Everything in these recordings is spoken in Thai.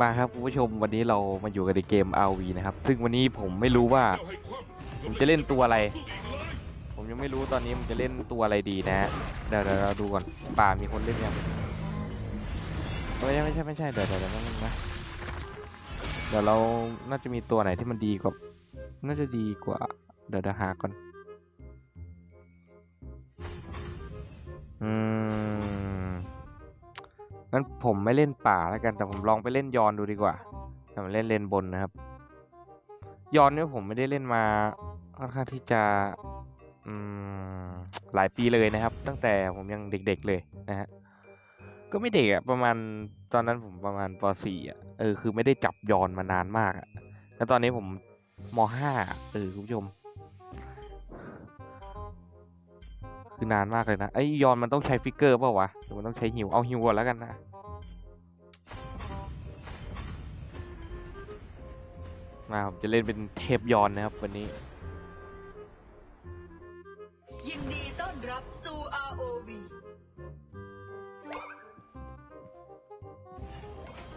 มาครับคุณผู้ชมวันนี้เรามาอยู่กันในเกม RV นะครับ ซึ่งวันนี้ผมไม่รู้ว่า ผมจะเล่นตัวอะไร ผมยังไม่รู้ตอนนี้ผมจะเล่นตัวอะไรดีนะเดี๋ยวเดี๋ยวเราดูก่อนป่ามีคนเล่นยังไม่ใช่ไม่ใช่ไม่ใช่เดี๋ยวเดี๋ยวเดี๋ยวนั่นนะเดี๋ยวเราน่าจะมีตัวไหนที่มันดีกว่าน่าจะดีกว่า เดี๋ยวเดี๋ยวหาก่อนอืม งั้นผมไม่เล่นป่าแล้วกันแต่ผมลองไปเล่นยอนดูดีกว่าแต่มาเล่นเลนบนนะครับ ยอนเนี่ยผมไม่ได้เล่นมาค่อนข้างที่จะหลายปีเลยนะครับ ตั้งแต่ผมยังเด็ก ๆเลยนะฮะก็ไม่เด็กอะประมาณตอนนั้นผมประมาณป .4 อะเออคือไม่ได้จับยอนมานานมากอะแล้วตอนนี้ผมม .5 เออคุณผู้ชม คือนานมากเลยนะไอ้ยอนมันต้องใช้ฟิกเกอร์เปล่าวะหรือมันต้องใช้ฮิวเอาฮิวก่อนแล้วกันนะมาผมจะเล่นเป็นเทปยอนนะครับวันนี้ยินดีต้อนรับสู่ ROV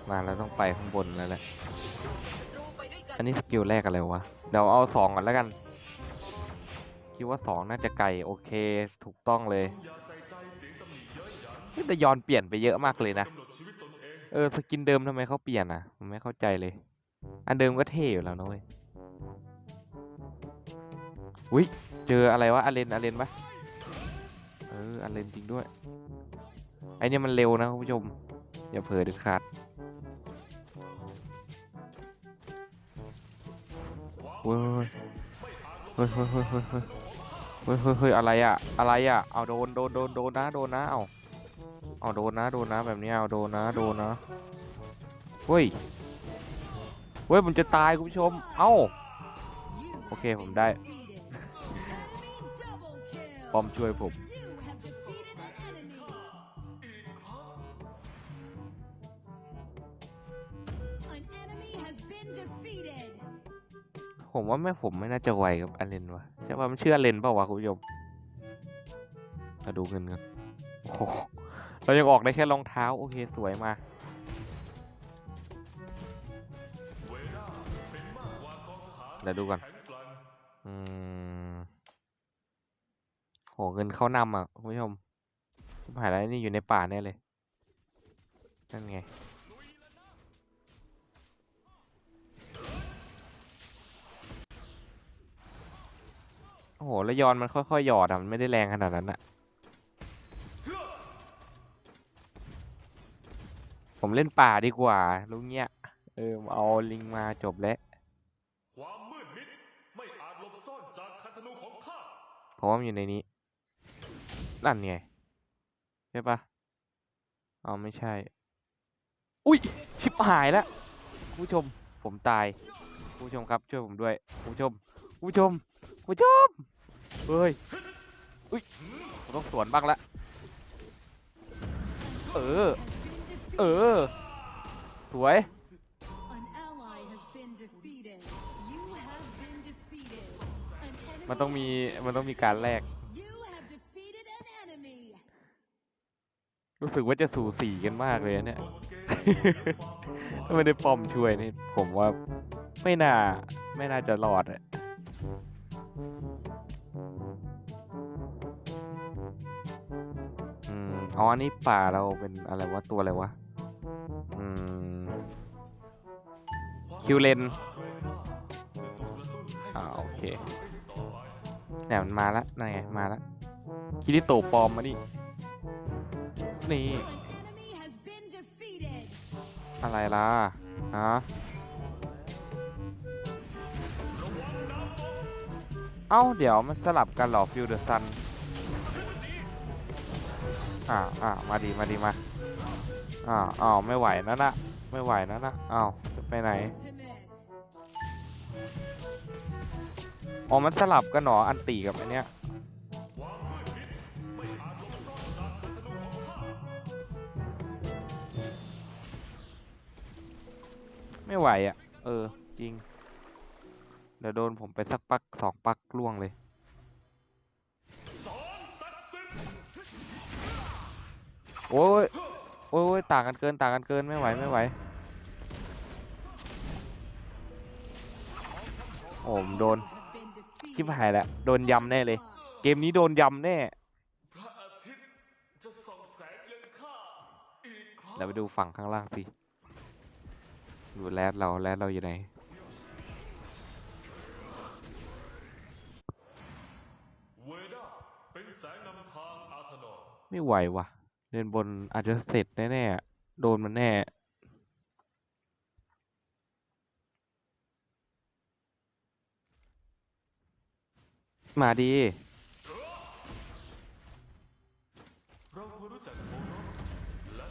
มาแล้วต้องไปข้างบนแล้วแหละรู้ไปด้วยกัอันนนี้สกิลแรกอะไรวะเดี๋ยวเอาสองก่อนแล้วกัน คิดว่าสองน่าจะไกลโอเคถูกต้องเลยแต่ยอนเปลี่ยนไปเยอะมากเลยนะ เออ สกินเดิมทำไมเขาเปลี่ยนอะผมไม่เข้าใจเลย อันเดิมก็เท่อยู่แล้วนะเว้ยอุ้ยเจออะไรวะอาเลนอาเลนปะเอออาเลนจริงด้วยไอเนี่ยมันเร็วนะคุณผู้ชม อย่าเผลอเด็ดขาดเฮ้ยเฮ้ยเฮ้ยเฮ้ย เฮ้ยเฮ้ยเฮ้ยอะไรอะอะไรอะเอาโดนโดนโดนโดนนะโดนนะเอาเอาโดนนะโดนนะแบบนี้เอาโดนนะโดนนะเฮ้ยเฮ้ยผมจะตายคุณผู้ชม เอ้าโอเคผมได้ปอมช่วยผมผมว่าแม่ผมไม่น่าจะไวกับอเลนวะ ช่ป่ะมันเชื่อเลนเปล่าวะคุณผู้ชมมาดูเงินกันโอ้เรายังออกได้แค่รองเท้า โอเค สวยมาเดี๋ยวดูก่อนอืมโหเงินเขานำอะ คุณผู้ชมชิบหายแล้วนี่อยู่ในป่าแน่เลย นั่นไง โอ้โห แล้วยอนมันค่อยๆหยอดอะมันไม่ได้แรงขนาดนั้นอะผมเล่นป่าดีกว่ารู้เงี้ย เออ เอาลิงมาจบแล้ว ความมืดมิดไม่อาจหลบซ่อนจากคันธนูของข้าเพราะว่ามันอยู่ในนี้ นั่นไง ใช่ปะอ๋อไม่ใช่ อุ้ย ชิบหายแล้วคุณผู้ชม ผมตายคุณผู้ชมครับ ช่วยผมด้วยคุณผู้ชมคุณผู้ชมคุณผู้ชม เฮ้ยอุ้ยผมต้องสวนบ้างละเออ เออ สวย มันต้องมี มันต้องมีการแลก รู้สึกว่าจะสูสีกันมากเลยนะเนี่ย ถ้าไม่ได้ป้อมช่วยนี่ผมว่าไม่น่า ไม่น่าจะรอดอะ อืมอ๋ออันนี้ป่าเราเป็นอะไรวะ ตัวอะไรวะ อืม คิวเลน อ่าโอเคเนี่ยมันมาแล้วนั่นไง มาแล้วคิริโตะปลอมมานี่นี่ อะไรล่ะ ฮะ เอ้า เดี๋ยวมันสลับกันหรอฟิวเดอร์ซันอ่าอ่ามาดีมาดีมาอ่าวอ้าวไม่ไหวนะนะไม่ไหวนะนะอ้าวจะไปไหนอ๋อมันสลับกันหรออันตีกับอันเนี้ยไม่ไหวอะ เออ จริง เดี๋วโดนผมไปสักปักสองปักล่วงเลยโอ้ยโอ้ยต่างกันเกินต่างกันเกินไม่ไหวไม่ไหวโอ้มโดนคิปหายแล้วโดนยำแน่เลย เกมนี้โดนยำแน่เดี๋ยวไปดูฝั่งข้างล่างสิดูแรดเราแรดเราอยู่ไหน ไม่ไหวว่ะ เล่นบนอาจจะเสร็จแน่ๆ โดนมันแน่ มาดีเราควรรู้จักโคโน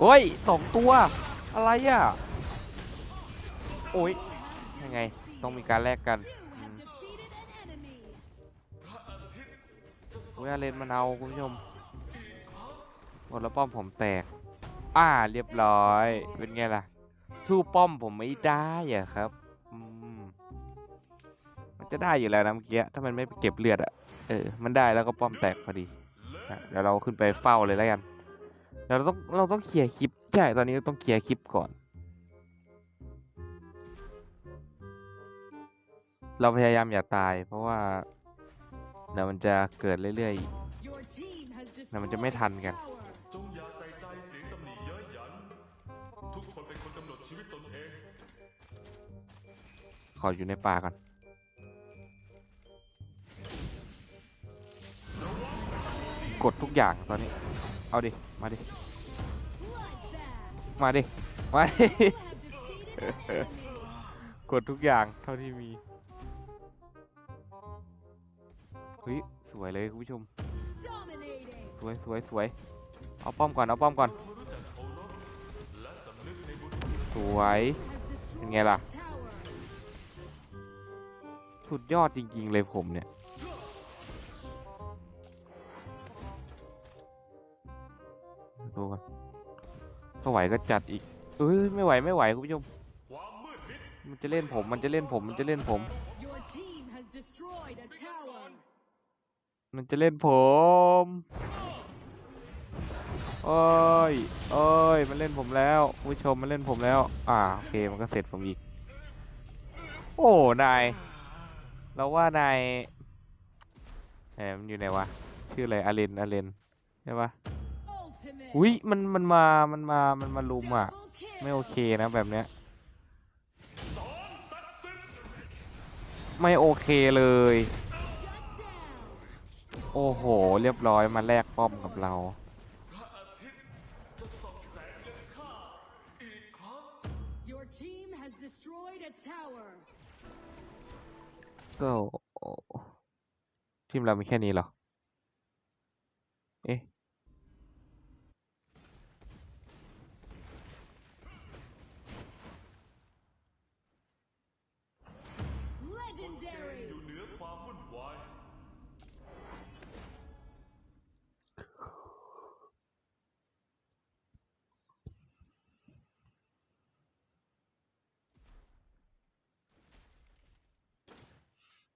โอ้ยสองตัว อะไรอะ โอ้ย ยังไง ต้องมีการแลกกันอืมพระอาทิตย์จะส่องโอ้ยอาเลนมันเอาคุณผู้ชม หมดแล้วป้อมผมแตก อ่าเรียบร้อย เป็นไงล่ะ สู้ป้อมผมไม่ได้อะครับมันจะได้อยู่แล้วนะเมื่อกี้ถ้ามันไม่เก็บเลือดอะเออ มันได้แล้วก็ป้อมแตกพอดีเดี๋ยวเราขึ้นไปเฝ้าเลยแล้วกันเดี๋ยวเราต้องเราต้องเคลียร์คลิปใช่ตอนนี้ต้องเคลียร์คลิปก่อน เราพยายามอย่าตาย เพราะว่าเดี๋ยวมันจะเกิดเรื่อยแต่มันจะไม่ทันกัน ขออยู่ในป่าก่อนกดทุกอย่างตอนนี้ เอาดิ มาดิ มาดิ มาดิ กดทุกอย่างเท่าที่มี เฮ้ย สวยเลยคุณผู้ชม สวยสวยสวย เอาป้อมก่อน เอาป้อมก่อน สวย เป็นไงล่ะ สุดยอดจริง ๆ เลยผมเนี่ย ดูกันถ้าไหวก็จัดอีก เอ้ยไม่ไหวไม่ไหวคุณผู้ชมความมืดมิดมันจะเล่นผมมันจะเล่นผมมันจะเล่นผม มันจะเล่นผม โอ้ยโอ้ยมันเล่นผมแล้วคุณผู้ชมมันเล่นผมแล้ว อ่าโอเคมันก็เสร็จผมอีก โอ้นาย เราว่านายแหมมันอยู่ไหนวะ ชื่ออะไรอาเลนอาเลนใช่ปะอุ้ยมันมันมา มันมา มันมาลุมอะ ไม่โอเคนะแบบเนี้ยสอนศักดิ์สิทธิ์ไม่โอเคเลย โอ้โห เรียบร้อยมาแลกป้อมกับเรา ก็ทีมเรามีแค่นี้เหรอ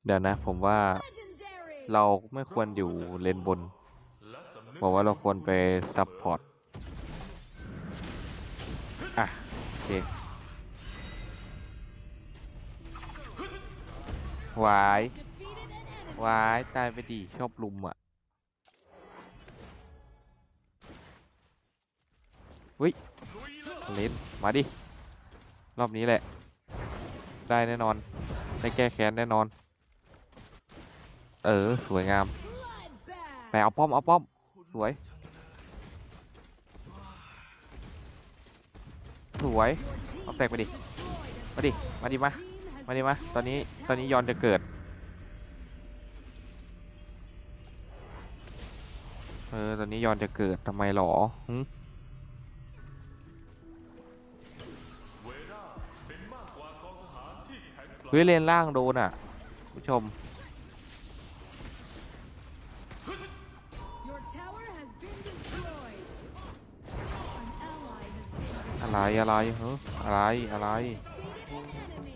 เดี๋ยวนะ ผมว่า Legendary. เราไม่ควรอยู่เลนบนและสำนึกบอกว่าเราควรไปซับพอร์ต อะ โอเควาย Defeated an enemy. วายตายไปดิชอบลุมอะวิเล่นมาดิ รอบนี้แหละ ได้แน่นอน ได้แก้แค้นแน่นอน เออ สวยงามไปเอาป้อม เอาป้อม สวย สวย เอาแตกไปดิ มาดิ มาดิมา มาดิมา ตอนนี้ ตอนนี้ยอนจะเกิด เออ ตอนนี้ยอนจะเกิดทำไมหรอหึเวด้าเป็นมากกว่ากองทหารที่แข็งแกร่งเฮ้ยเลนล่างโดนอะ ผู้ชม อะไรอะไรเฮ้ออะไรอะไร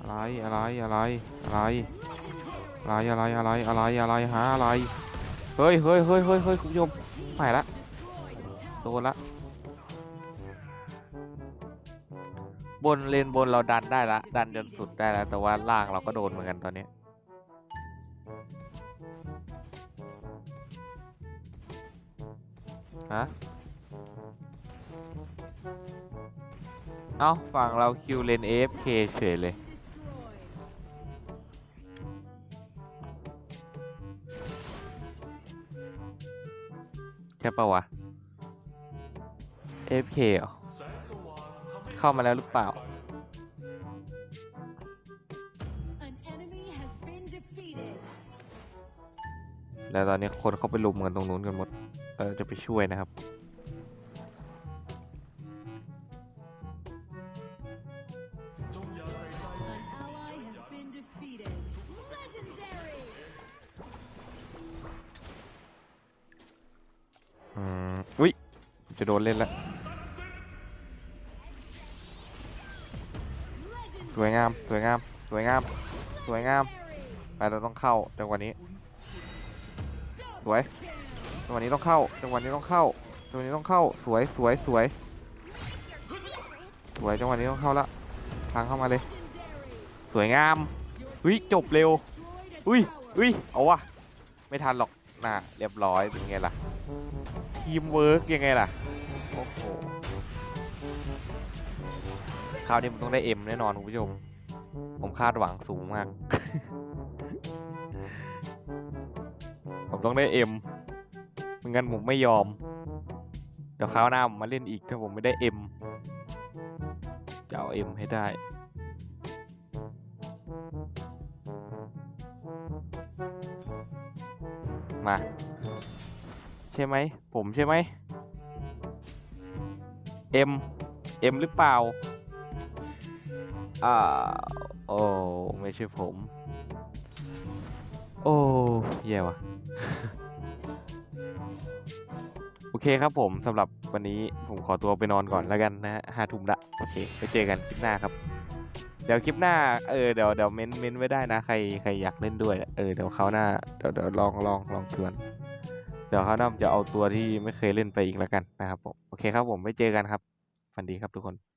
อะไรอะไรอะไรอะไรอะไรอะไรอะไรอะไรหาอะไรเฮ้ยเฮ้ยเฮ้ยเฮ้ยเฮ้ยคุณผู้ชมไปละโดนละบนเลนบนเราดันได้ละดันจนสุดได้ละแต่ว่าล่างเราก็โดนเหมือนกันตอนนี้ฮะ เอ้าฝั่งเราคิวเลน AFK เฉยเลย Destroyed. ใช่ปะวะ AFK เหรอแสงสว่างทำให้เข้ามาแล้วหรือเปล่า An enemy has been defeated. แล้วตอนนี้คนเข้าไปลุมกันตรงนู้นกันหมดเออจะไปช่วยนะครับ จะโดนเล่นแล้วสวยงามสวยงามสวยงามสวยงามไปเราต้องเข้าจังหวะนี้สวยจังหวะนี้ต้องเข้าจังหวะนี้ต้องเข้าจังหวะนี้ต้องเข้าสวยสวยสวยสวยจังหวะนี้ต้องเข้าละทางเข้ามาเลยสวยงามอุ้ยจบเร็วอุ้ยอุ้ยเอาวะไม่ทันหรอกน่ะเรียบร้อยเป็นไงล่ะทีมเวิร์กยังไงล่ะ คราวนี้ผมต้องได้เอ็มแน่นอนคุณผู้ชม ผมคาดหวังสูงมาก ผมต้องได้เอ็มไม่งั้นผมไม่ยอม เดี๋ยวคราวหน้าผมมาเล่นอีกถ้าผมไม่ได้เอ็มจะเอาเอ็มให้ได้มา ใช่ไหมผมใช่ไหมเอ็มเอ็มหรือเปล่า อ่าโอ้ไม่ใช่ผม โอ้แย่ว่ะ โอเคครับผมสำหรับวันนี้ผมขอตัวไปนอนก่อนแล้วกันนะฮะห้าทุ่มละ โอเค ไปเจอกันคลิปหน้าครับ เดี๋ยวคลิปหน้า เออเดี๋ยวเดี๋ยวเม้นเม้นไว้ได้นะ ใครใครอยากเล่นด้วย เออเดี๋ยวเขาหน้าเดี๋ยวเดี๋ยวลองลองลองชวนเดี๋ยวเขาหน้าผมจะเอาตัวที่ไม่เคยเล่นไปอีกแล้วกันนะครับผม โอเคครับผม ไปเจอกันครับ ฝันดีครับทุกคน